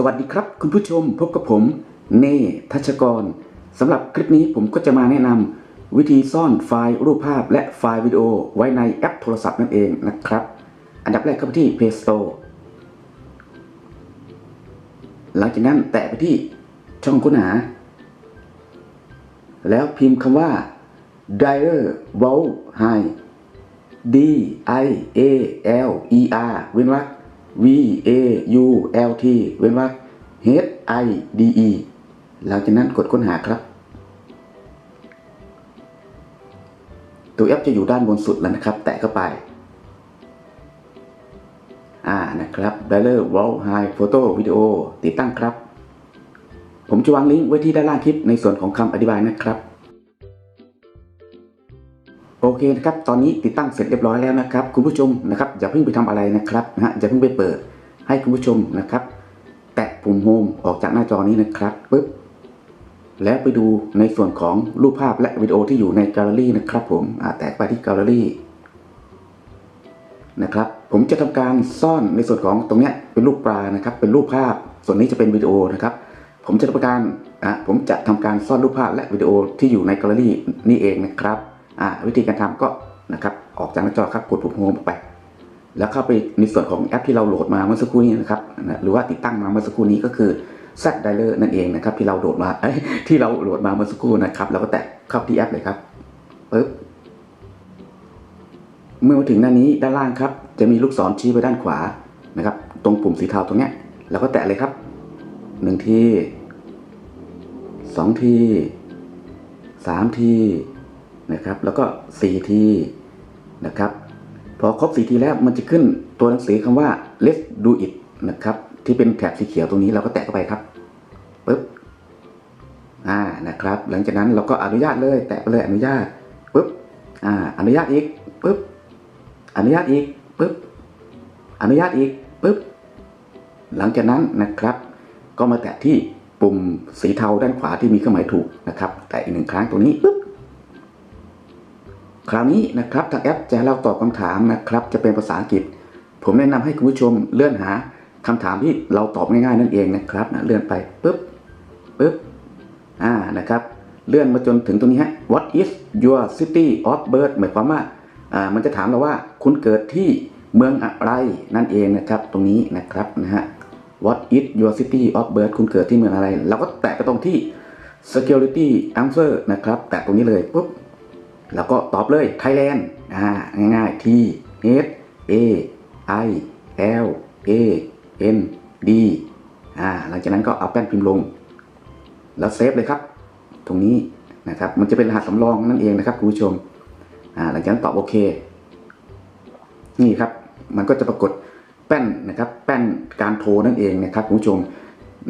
สวัสดีครับ คุณผู้ชมพบกับผมเนทัชกรสำหรับคลิปนี้ผมก็จะมาแนะนำวิธีซ่อนไฟล์รูปภาพและไฟล์วิดีโอไว้ในแอปโทรศัพท์นั่นเองนะครับ อันดับแรกเข้าไปที่ Play Store หลังจากนั้นแตะไปที่ช่องค้นหา แล้วพิมพ์คำว่า Dialer Vault High D I A L E R เว้นวรรค V A U L T เว้นวรรค H I D E หลังจากนั้นกดค้นหาครับ ตัวแอปจะอยู่ด้านบนสุดแล้วนะครับ แตะเข้าไป อ่านะครับ Dialer Vault High Photo Video ติดตั้งครับ ผมจะวางลิงก์ไว้ที่ด้านล่างคลิปในส่วนของคำอธิบายนะครับ โอเคนะครับ ตอนนี้ติดตั้งเสร็จเรียบร้อยแล้วนะครับ คุณผู้ชมนะครับอย่าเพิ่งไปทำอะไรนะครับนะฮะอย่าเพิ่งไปเปิดให้คุณผู้ชมนะครับ ปุ่มโฮมออกจากหน้าจอนี้นะครับปึ๊บแล้วไปดูในส่วนของรูปภาพและวิดีโอที่อยู่ในแกลเลอรี่นะครับผมอ่าแตะไปที่แกลเลอรี่นะครับผมจะทำการซ่อนในส่วนของตรงนี้เป็นรูปปลานะครับ เป็นรูปภาพ ส่วนนี้จะเป็นวิดีโอนะครับ ผมจะทำการอ่าผมจะทำการซ่อนรูปภาพและวิดีโอที่อยู่ในแกลเลอรี่นี่เองนะครับอ่าวิธีการทำก็นะครับออกจากหน้าจอครับกดปุ่มโฮมออกไป แล้วเข้าไปในส่วนของแอปที่เราโหลดมาเมื่อสักครู่นี้นะครับนะหรือว่าติดตั้งมาเมื่อสักครู่นี้ก็คือ Z Dialer นั่นเองนะครับ ที่เราโหลดมาที่เราโหลดมาเมื่อสักครู่นะครับแล้วก็แตะเข้าที่แอปเลยครับปึ๊บเมื่อมาถึงหน้านี้ด้านล่างครับ จะมีลูกศรชี้ไปด้านขวานะครับ ตรงปุ่มสีเทาตรงเนี้ยแล้วก็แตะเลยครับหนึ่งทีสองทีสามทีนะครับ แล้วก็สี่ทีนะครับ พอครบสีทีแล้วมันจะขึ้นตัวหนังสือคำว่า let's do it นะครับ ที่เป็นแถบสีเขียวตรงนี้เราก็แตะเข้าไปครับปึ๊บอ่านะครับ หลังจากนั้นเราก็อนุญาตเลย แตะไปเลยอนุญาตปึ๊บอ่าอนุญาตอีกปึ๊บอนุญาตอีกปึ๊บอนุญาตอีกปึ๊บหลังจากนั้นนะครับ ก็มาแตะที่ปุ่มสีเทาด้านขวาที่มีเครื่องหมายถูกนะครับ แตะอีกหนึ่งครั้งตรงนี้ปึ๊บ คราวนี้นะครับทางแอปจะให้เราตอบคำถามนะครับ จะเป็นภาษาอังกฤษ ผมแนะนำให้คุณผู้ชมเลื่อนหาคำถามที่เราตอบง่ายๆนั่นเองนะครับนะเลื่อนไปปุ๊บปุ๊บอ่านะครับ เลื่อนมาจนถึงตรงนี้ฮะ What is your city of birth หมายความว่าอ่ามันจะถามเราว่าคุณเกิดที่เมืองอะไรนั่นเองนะครับตรงนี้นะครับนะฮะ What is your city of birth คุณเกิดที่เมืองอะไร เราก็แตะไปตรงที่ security answer นะครับ แตะตรงนี้เลยปุ๊บ แล้วก็ตอบเลย Thailand อ่าง่ายๆ T H A I L A N D อ่าหลังจากนั้นก็เอาแป้นพิมพ์ลง แล้วเซฟเลยครับ ตรงนี้นะครับมันจะเป็นรหัสสำรองนั่นเองนะครับคุณผู้ชมอ่าหลังจากนั้นตอบโอเค นี่ครับมันก็จะปรากฏแป้นนะครับแป้นการโทรนั่นเองนะครับคุณผู้ชม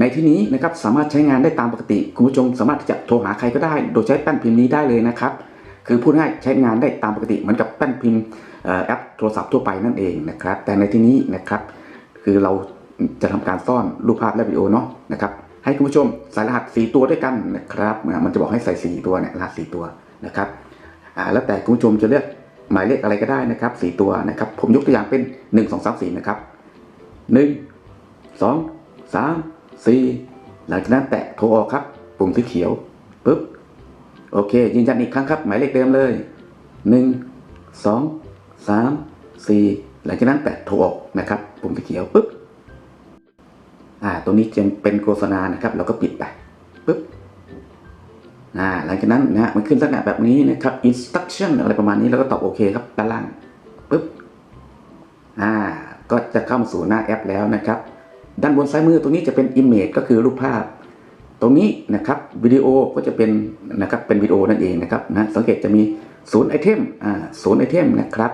ในที่นี้นะครับสามารถใช้งานได้ตามปกติคุณผู้ชมสามารถที่จะโทรหาใครก็ได้ โดยใช้แป้นพิมพ์นี้ได้เลยนะครับ คือพูดง่ายใช้งานได้ตามปกติเหมือนกับแป้นพิมพ์แอปโทรศัพท์ทั่วไปนั่นเองนะครับ แต่ในที่นี้นะครับ คือเราจะทำการซ่อนรูปภาพและวิดีโอเนาะนะครับ ให้คุณผู้ชมใส่รหัส 4 ตัวด้วยกันนะครับ มันจะบอกให้ใส่ 4 ตัวเนี่ยรหัส 4 ตัวนะครับแล้วแต่คุณผู้ชมจะเลือกหมายเลขอะไรก็ได้นะครับ 4 ตัวนะครับ ผมยกตัวอย่างเป็น 1 2 3 4 นะครับ 1 2 3 4 หลังจากนั้นแตะโทรออกครับ ปุ่มสีเขียวปุ๊บ โอเค ยืนยันอีกครั้งครับ หมายเลขเดิมเลย 1 2 3 4 หลังจากนั้นแตะโทรออกนะครับปุ่มสีเขียวปุ๊บอ่าตรงนี้จะเป็นโฆษณานะครับ เราก็ปิดไปปุ๊บอ่าหลังจากนั้นนะฮะมันขึ้นลักษณะแบบนี้นะครับ instruction อะไรประมาณนี้แล้วก็ตอบโอเคครับด้านล่างปุ๊บอ่าก็จะเข้ามาสู่หน้าแอปแล้วนะครับ ด้านบนซ้ายมือตรงนี้จะเป็น image ก็คือรูปภาพ ตรงนี้นะครับวิดีโอก็จะเป็นนะครับเป็นวิดีโอนั่นเองนะครับนะสังเกตจะมีศูนย์ไอเทมอ่าศูนย์ไอเทมนะครับ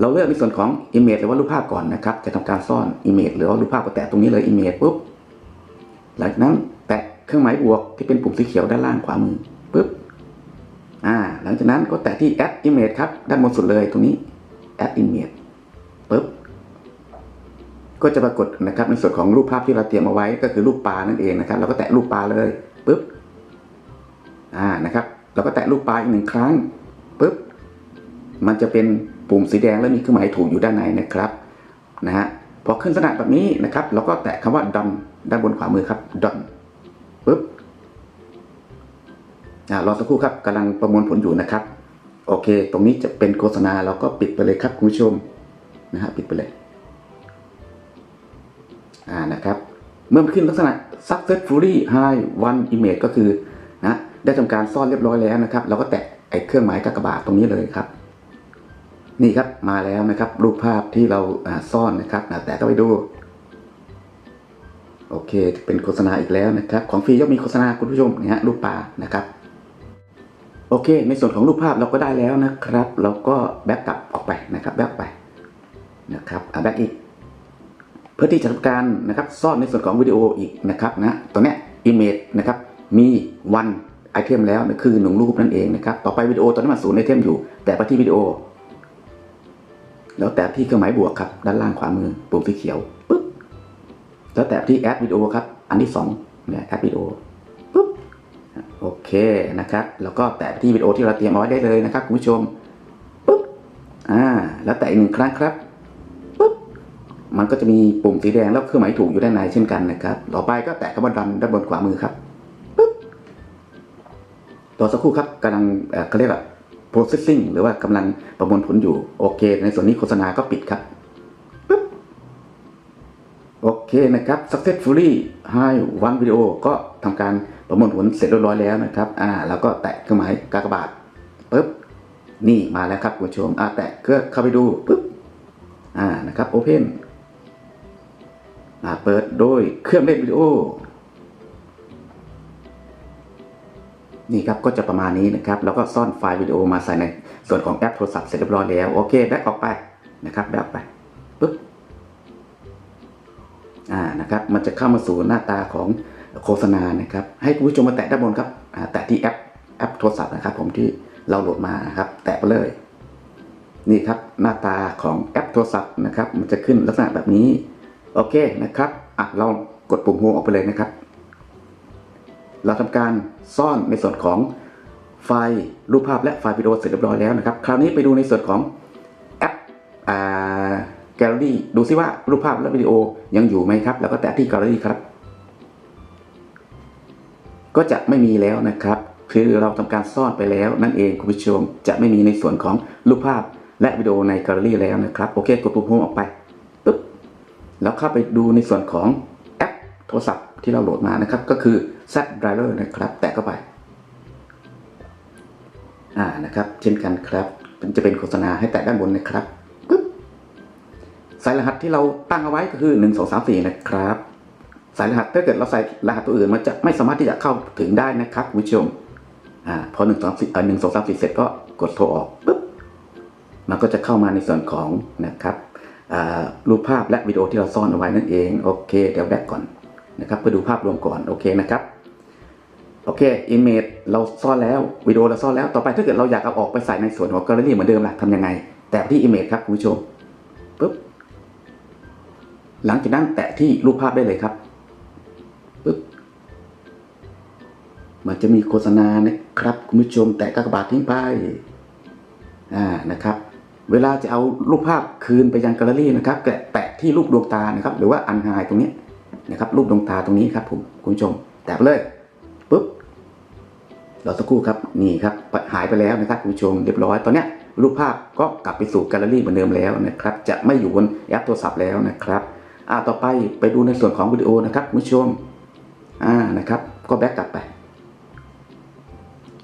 เราเลือกในส่วนของ Image หรือว่ารูปภาพก่อนนะครับ จะทำการซ่อน Image หรือว่ารูปภาพก็แตะตรงนี้เลย Image ปุ๊บหลังจากนั้นแตะเครื่องหมายบวกที่เป็นปุ่มสีเขียวด้านล่างขวามือปุ๊บอ่าหลังจากนั้นก็แตะที่ Add Image ครับด้านบนสุดเลยตรงนี้ Add Image ปุ๊บ ก็จะปรากฏนะครับในส่วนของรูปภาพที่เราเตรียมเอาไว้ก็คือรูปปลานั่นเองนะครับ เราก็แตะรูปปลาเลยปุ๊บอ่านะครับ เราก็แตะรูปปลาอีกหนึ่งครั้งปุ๊บมันจะเป็นปุ่มสีแดงแล้วมีเครื่องหมายถูกอยู่ด้านในนะครับนะฮะพอขึ้นลักษณะแบบนี้นะครับ เราก็แตะคำว่า done ด้านบนขวามือครับ done ปึ๊บอ่ารอสักครู่ครับกำลังประมวลผลอยู่นะครับ โอเค ตรงนี้จะเป็นโฆษณาเราก็ปิดไปเลยครับคุณผู้ชมนะฮะปิดไปเลย อ่านะครับเมื่อขึ้นลักษณะ successfully high one image ก็คือนะได้ทำการซ่อนเรียบร้อยแล้วนะครับ เราก็แตะไอ้เครื่องหมายกากบาทตรงนี้เลยครับ นี่ครับมาแล้วนะครับ รูปภาพที่เราซ่อนนะครับแต่ก็ไปดู โอเค เป็นโฆษณาอีกแล้วนะครับ ของฟรีย่อมมีโฆษณาคุณผู้ชมนะฮะรูปปลานะครับ โอเค ในส่วนของรูปภาพเราก็ได้แล้วนะครับ เราก็แบ็กกลับออกไปนะครับ แบ็กไปนะครับอะแบ็กอีก เพื่อที่จะทำการนะครับซ่อนในส่วนของวิดีโออีกนะครับนะตัวเนี้ image นะครับมี one item แล้วนะคือหนึ่งรูปนั่นเองนะครับต่อไปวิดีโอตอนนี้มันศูนย์ไอเทมอยู่ แต่ไปที่วิดีโอ แล้วแตะที่เครื่องหมายบวกครับด้านล่างขวามือปุ่มสีเขียวปึ๊บแล้วแตะที่ add video ครับอันที่สองเนี่ย add video ปึ๊บโอเคนะครับแล้วก็แตะที่วิดีโอที่เราเตรียมเอาไว้ได้เลยนะครับคุณผู้ชมปึ๊บอ่าแล้วแตะอีกหนึ่งครั้งครับ มันก็จะมีปุ่มสีแดงแล้วเครื่องหมายถูกอยู่ด้านในเช่นกันนะครับ ต่อไปก็แตะคำว่าดันด้านบนขวามือครับปึ๊บต่อสักครู่ครับกำลังเอ่อเขาเรียกว่า processing หรือว่ากำลังประมวลผลอยู่โอเค ในส่วนนี้โฆษณาก็ปิดครับปึ๊บโอเคนะครับ successfully high one video ก็ทำการประมวลผลเสร็จเรียบร้อยแล้วนะครับอ่าแล้วก็แตะเครื่องหมายกากบาทปึ๊บนี่มาแล้วครับคุณผู้ชมอ่าแตะก็เข้าไปดูปึ๊บอ่านะครับ open อ่า เปิดโดยเครื่องเล่นวิดีโอ นี่ครับก็จะประมาณนี้นะครับแล้วก็ซ่อนไฟล์วิดีโอมาใส่ในส่วนของแอปโทรศัพท์เสร็จเรียบร้อยแล้วโอเคแบ็กออกไปนะครับแบ็กออกไปปุ๊บอ่านะครับมันจะเข้ามาสู่หน้าตาของโฆษณานะครับ ให้คุณผู้ชมมาแตะด้านบนครับแตะที่แอปแอปโทรศัพท์นะครับ ผมที่เราโหลดมานะครับ แตะไปเลย นี่ครับหน้าตาของแอปโทรศัพท์นะครับ มันจะขึ้นลักษณะแบบนี้ โอเคนะครับอะเรากดปุ่มโฮมออกไปเลยนะครับ เราทำการซ่อนในส่วนของไฟล์รูปภาพและไฟล์วิดีโอเสร็จเรียบร้อยแล้วนะครับ คราวนี้ไปดูในส่วนของแอปแกลเลอรี่ดูซิว่ารูปภาพและวิดีโอยังอยู่ไหมครับ แล้วก็แตะที่แกลเลอรี่ครับ ก็จะไม่มีแล้วนะครับคือเราทำการซ่อนไปแล้วนั่นเองคุณผู้ชมจะไม่มีในส่วนของรูปภาพและวิดีโอในแกลเลอรี่แล้วนะครับ โอเค กดปุ่มโฮมออกไป แล้วเข้าไปดูในส่วนของแอปโทรศัพท์ที่เราโหลดมานะครับ ก็คือ Z Driver นะครับ แตะเข้าไป อ่านะครับ เช่นกันครับ มันจะเป็นโฆษณาให้แตะด้านบนนะครับปึ๊บสายรหัสที่เราตั้งเอาไว้ก็คือ 1 2 3 4 นะครับ สายรหัสถ้าเกิดเราใส่รหัสตัวอื่นมันจะไม่สามารถที่จะเข้าถึงได้นะครับคุณผู้ชมอ่าพอ1 2 4เอ่อ1 2 3 4เสร็จก็กดโทรออกปึ๊บมันก็จะเข้ามาในส่วนของนะครับ รูปภาพและวิดีโอที่เราซ่อนเอาไว้นั่นเองโอเคเดี๋ยวแบกก่อนนะครับไปดูภาพรวมก่อนโอเคนะครับโอเค image เราซ่อนแล้ววิดีโอเราซ่อนแล้วต่อไปถ้าเกิดเราอยากเอาออกไปใส่ในส่วนของ gallery เหมือนเดิมล่ะทำยังไง แตะที่ image ครับคุณผู้ชมปุ๊บหลังจากนั้นแตะที่รูปภาพได้เลยครับปุ๊บมันจะมีโฆษณานะครับคุณผู้ชมแตะกากบาททิ้งไปอ่านะครับ เวลาจะเอารูปภาพคืนไปยังแกลเลอรี่นะครับแตะแตะที่รูปดวงตานะครับ หรือว่าอันไฮตรงนี้นะครับรูปดวงตาตรงนี้ครับผมคุณผู้ชมแตะไปเลยปุ๊บรอสักครู่ครับนี่ครับหายไปแล้วนะครับคุณผู้ชมเรียบร้อยตอนเนี้ยรูปภาพก็กลับไปสู่แกลเลอรี่เหมือนเดิมแล้วนะครับ จะไม่อยู่บนแอปโทรศัพท์แล้วนะครับอ่าต่อไปไปดูในส่วนของวิดีโอนะครับคุณผู้ชมอ่านะครับก็แบ็กกลับไป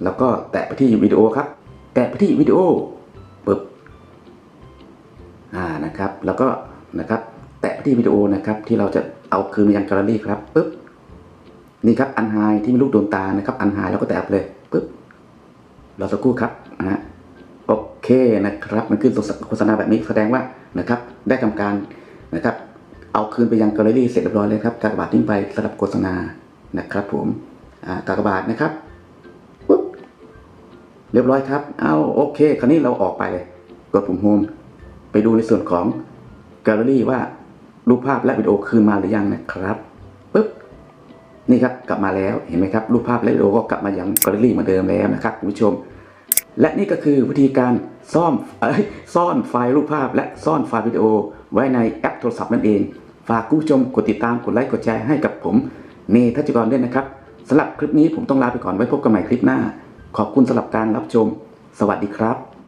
แล้วก็แตะไปที่วิดีโอครับ แตะไปที่วิดีโอปึ๊บ อ่านะครับ แล้วก็นะครับ แตะที่วิดีโอนะครับ ที่เราจะเอาคืนมายังแกลเลอรี่ครับปึ๊บนี่ครับอันไฮที่มีรูปดวงตานะครับอันไฮแล้วก็แตะไปเลยปึ๊บเรอสักครู่ครับนะฮะโอเคนะครับ มันขึ้นโฆษณาแบบนี้แสดงว่านะครับ ได้ทำการนะครับ เอาคืนไปยังแกลเลอรี่เสร็จเรียบร้อยเลยครับกากบาททิ้งไปสำหรับโฆษณานะครับผมอ่ากากบาทนะครับปุ๊บเรียบร้อยครับเอาโอเค คราวนี้เราออกไปเลยกดปุ่มโฮม ไปดูในส่วนของแกลเลอรี่ว่ารูปภาพและวิดีโอคืนมาหรือยังนะครับปึ๊บนี่ครับกลับมาแล้วเห็นไหมครับรูปภาพและวิดีโอก็กลับมาอย่างแกลเลอรี่เหมือนเดิมแล้วนะครับคุณผู้ชม และนี่ก็คือวิธีการซ่อนเอ้ยซ่อนไฟล์รูปภาพ และซ่อนไฟล์วิดีโอ ไว้ในแอปโทรศัพท์นั่นเอง ฝากคุณผู้ชมกดติดตามกดไลค์กดแชร์ให้กับผมเนทัชกรด้วยนะครับสำหรับคลิปนี้ผมต้องลาไปก่อนไว้พบกันใหม่คลิปหน้า ขอบคุณสำหรับการรับชม สวัสดีครับ